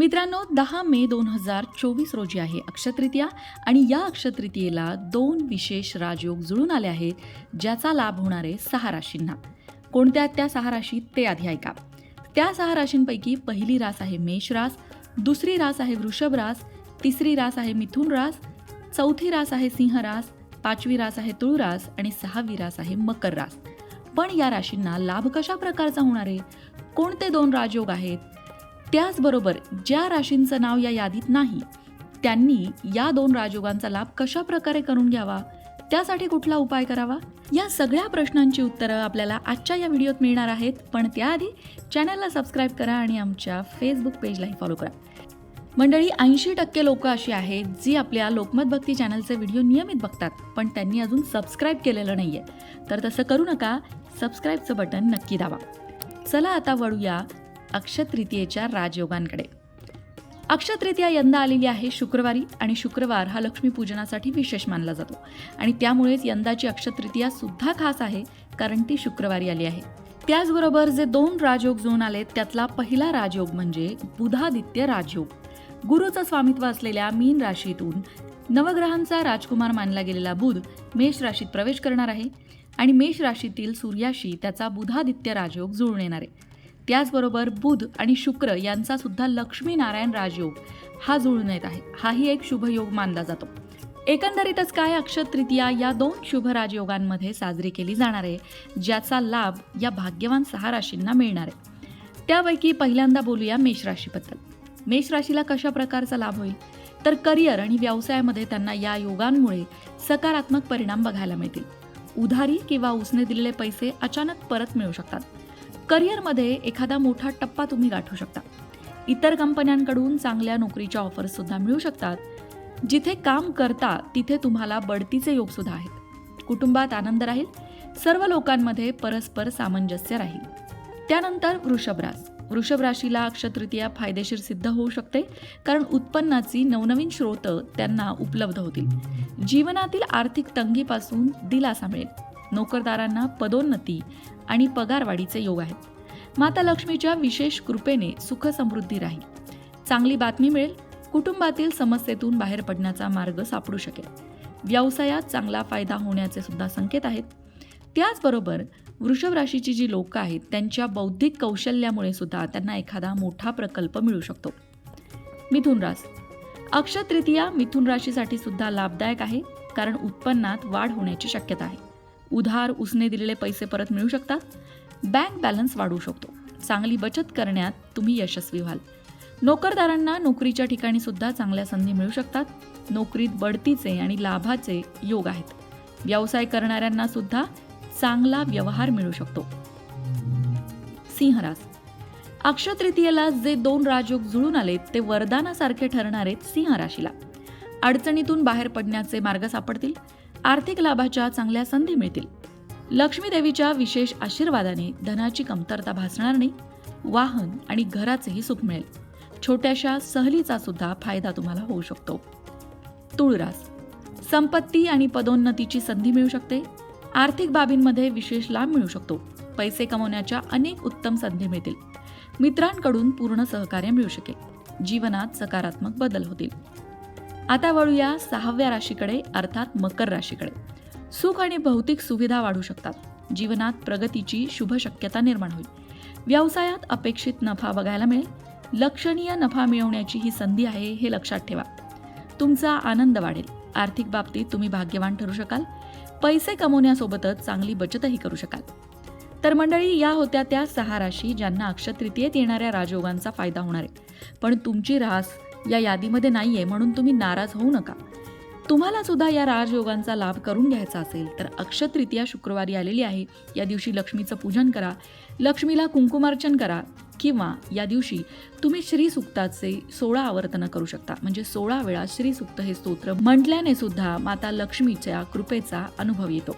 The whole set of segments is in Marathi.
मित्रांनो दहा मे दोन हजार चोवीस रोजी आहे अक्षतृतीया आणि या अक्षतृतीयेला दोन विशेष राजयोग जुळून आले आहेत ज्याचा लाभ होणार आहे सहा राशींना. कोणत्या त्या सहा राशी? ते आधी ऐका. त्या सहा राशींपैकी पहिली रास आहे मेष रास दुसरी रास आहे वृषभ रास तिसरी रास आहे मिथुन रास चौथी रास आहे सिंह रास पाचवी रास आहे तुळ रास आणि सहावी रास आहे मकर रास. पण या राशींना लाभ कशा प्रकारचा होणार आहे? कोणते दोन राजयोग आहेत? त्याचबरोबर ज्या राशींचं नाव या यादीत नाही त्यांनी या दोन राजयोगांचा लाभ कशा प्रकारे करून घ्यावा? त्यासाठी कुठला उपाय करावा? या सगळ्या प्रश्नांची उत्तरं आपल्याला आजच्या या व्हिडिओत मिळणार आहेत. पण त्याआधी चॅनलला सबस्क्राईब करा आणि आमच्या फेसबुक पेजलाही फॉलो करा. मंडळी ऐंशी टक्के लोक अशी आहेत जी आपल्या लोकमत भक्ती चॅनलचे व्हिडिओ नियमित बघतात पण त्यांनी अजून सबस्क्राईब केलेलं नाही आहे तर तसं करू नका. सबस्क्राईबचं बटन नक्की दाबा. चला आता वळूया अक्षतृतीयेच्या राजयोगांकडे. अक्षतृतीया यंदा आलेली आहे शुक्रवारी आणि शुक्रवार हा लक्ष्मीपूजनासाठी विशेष मानला जातो. आणि त्यामुळेच यंदाची अक्षतृतीया सुद्धा खास आहे कारण ती शुक्रवारी आली आहे. त्याचबरोबर जे दोन राजयोग जुळून आलेत त्यातला पहिला राजयोग म्हणजे बुधादित्य राजयोग. गुरुचं स्वामित्व असलेल्या मीन राशीतून नवग्रहांचा राजकुमार मानला गेलेला बुध मेष राशीत प्रवेश करणार आहे. आणि मेष राशीतील सूर्याशी त्याचा बुधादित्य राजयोग जुळून येणार आहे. त्याचबरोबर बुध आणि शुक्र यांचा सुद्धा लक्ष्मीनारायण राजयोग हा जुळून येत आहे. हाही एक शुभयोग मानला जातो. एकंदरीतच काय अक्षत तृतीया या दोन शुभ राजयोगांमध्ये साजरी केली जाणार आहे ज्याचा लाभ या भाग्यवान सहा राशींना मिळणार आहे. त्यापैकी पहिल्यांदा बोलूया मेष राशीबद्दल. मेष राशीला कशा प्रकारचा लाभ होईल? तर करिअर आणि व्यवसायामध्ये त्यांना या योगांमुळे सकारात्मक परिणाम बघायला मिळतील. उधारी किंवा उसने दिलेले पैसे अचानक परत मिळू शकतात. करिअरमध्ये एखादा मोठा टप्पा तुम्ही गाठू शकता. इतर कंपन्यांकडून चांगल्या नोकरीच्या ऑफर्ससुद्धा मिळू शकतात. जिथे काम करता तिथे तुम्हाला बढतीचे योगसुद्धा आहेत. कुटुंबात आनंद राहील. सर्व लोकांमध्ये परस्पर सामंजस्य राहील. त्यानंतर वृषभरास वृषभ राशीला अक्षतृतीया फायदेशीर सिद्ध होऊ शकते कारण उत्पन्नाची नवनवीन स्रोत त्यांना उपलब्ध होतील. जीवनातील आर्थिक तंगीपासून दिलासा मिळेल. नोकरदारांना पदोन्नती आणि पगारवाढीचे योग आहेत. माता लक्ष्मीच्या विशेष कृपेने सुख समृद्धी राहील. चांगली बातमी मिळेल. कुटुंबातील समस्येतून बाहेर पडण्याचा मार्ग सापडू शकेल. व्यवसायात चांगला फायदा होण्याचे सुद्धा संकेत आहेत. त्याचबरोबर वृषभ राशीची जी लोक आहेत त्यांच्या बौद्धिक कौशल्यामुळे सुद्धा त्यांना एखादा मोठा प्रकल्प मिळू शकतो. मिथुन रास अक्षय तृतीया मिथुन राशीसाठी सुद्धा लाभदायक आहे कारण उत्पन्नात वाढ होण्याची शक्यता आहे. उधार उसने दिलेले पैसे परत मिळू शकतात बँक बॅलन्स वाढू शकतो. चांगली बचत करण्यात तुम्ही यशस्वी व्हाल. नोकरदारांना नोकरीच्या ठिकाणी सुद्धा चांगल्या संधी मिळू शकतात. नोकरीत बढतीचे आणि लाभाचे योग आहेत. व्यवसाय करणाऱ्यांना सुद्धा चांगला व्यवहार मिळू शकतो. सिंहरास अक्षतृतीयेला जे दोन राजयोग जुळून आलेत ते वरदानासारखे ठरणारे सिंह राशीला. अडचणीतून बाहेर पडण्याचे मार्ग सापडतील. आर्थिक लाभाच्या चांगल्या संधी मिळतील. लक्ष्मी देवीच्या विशेष आशीर्वादाने धनाची कमतरता भासणार नाही. वाहन आणि घराचेही सुख मिळेल. छोट्याशा सहलीचा सुद्धा फायदा तुम्हाला होऊ शकतो. तुळरास संपत्ती आणि पदोन्नतीची संधी मिळू शकते. आर्थिक बाबींमध्ये विशेष लाभ मिळू शकतो. पैसे कमवण्याच्या अनेक उत्तम संधी मिळतील. मित्रांकडून पूर्ण सहकार्य मिळू शकेल. जीवनात सकारात्मक बदल होतील. आता वळूया सहाव्या राशीकडे अर्थात मकर राशीकडे. सुख आणि भौतिक सुविधा वाढू शकतात. जीवनात प्रगतीची शुभ शक्यता निर्माण होईल. व्यवसायात अपेक्षित नफा बघायला मिळेल. लक्षणीय नफा मिळवण्याची ही संधी आहे हे लक्षात ठेवा. तुमचा आनंद वाढेल. आर्थिक बाबतीत तुम्ही भाग्यवान ठरू शकाल. पैसे कमवण्यासोबतच चांगली बचतही करू शकाल. तर मंडळी या होत्या त्या सहा राशी ज्यांना अक्षतृतीयेत येणाऱ्या राजयोगांचा फायदा होणार आहे. पण तुमची रास या यादीमध्ये नाही आहे म्हणून तुम्ही नाराज होऊ नका. तुम्हाला सुद्धा या राजयोगांचा लाभ करून घ्यायचा असेल तर अक्षतृतीया शुक्रवारी आलेली आहे. या दिवशी लक्ष्मीचं पूजन करा लक्ष्मीला कुंकुमार्चन करा किंवा या दिवशी तुम्ही श्रीसुक्ताचे सोळा आवर्तनं करू शकता. म्हणजे सोळा वेळा श्रीसुक्त हे स्तोत्र म्हटल्याने सुद्धा माता लक्ष्मीच्या कृपेचा अनुभव येतो.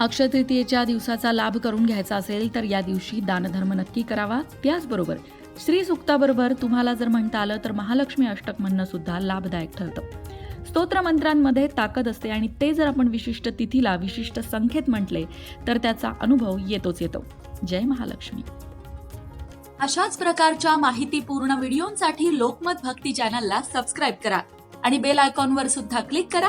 अक्षय तृतीयेच्या दिवसाचा लाभ करून घ्यायचा असेल तर या दिवशी दानधर्म नक्की करावा. त्याचबरोबर श्री सुक्ताबरोबर तुम्हाला जर म्हणता आलं तर महालक्ष्मी अष्टक म्हणणं सुद्धा लाभदायक ठरतं. स्तोत्र मंत्रांमध्ये ताकद असते आणि ते जर आपण विशिष्ट तिथीला विशिष्ट संख्येत म्हटले तर त्याचा अनुभव येतोच येतो. जय महालक्ष्मी. अशाच प्रकारच्या माहितीपूर्ण व्हिडिओंसाठी लोकमत भक्ती चॅनलला सबस्क्राईब करा आणि बेल आयकॉनवर सुद्धा क्लिक करा.